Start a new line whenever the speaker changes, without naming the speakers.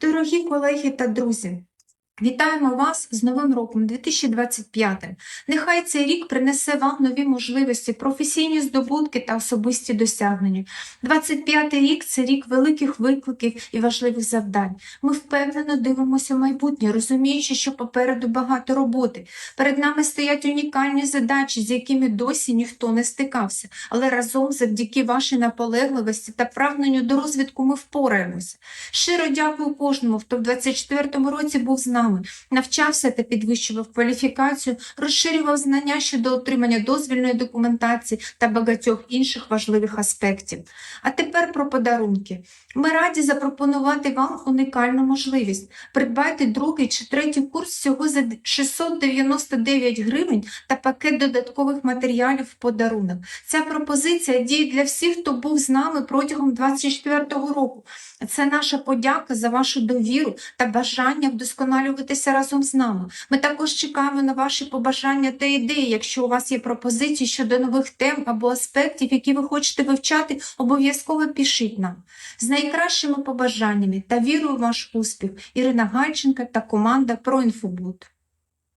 Дорогі колеги та друзі, вітаємо вас з Новим роком 2025. Нехай цей рік принесе вам нові можливості, професійні здобутки та особисті досягнення. 25 рік це рік великих викликів і важливих завдань. Ми впевнено дивимося в майбутнє, розуміючи, що попереду багато роботи. Перед нами стоять унікальні задачі, з якими досі ніхто не стикався. Але разом, завдяки вашій наполегливості та прагненню до розвитку, ми впораємося. Щиро дякую кожному, хто в 24-му році був з нами, навчався та підвищував кваліфікацію, розширював знання щодо отримання дозвільної документації та багатьох інших важливих аспектів. А тепер про подарунки. Ми раді запропонувати вам унікальну можливість. Придбайте другий чи третій курс всього за 699 гривень та пакет додаткових матеріалів в подарунок. Ця пропозиція діє для всіх, хто був з нами протягом 24-го року. Це наша подяка за вашу довіру та бажання вдосконалюватися разом з нами. Ми також чекаємо на ваші побажання та ідеї. Якщо у вас є пропозиції щодо нових тем або аспектів, які ви хочете вивчати, обов'язково пишіть нам. З найкращими побажаннями та вірою в ваш успіх Ірина Гальченка та команда ProInfoBud.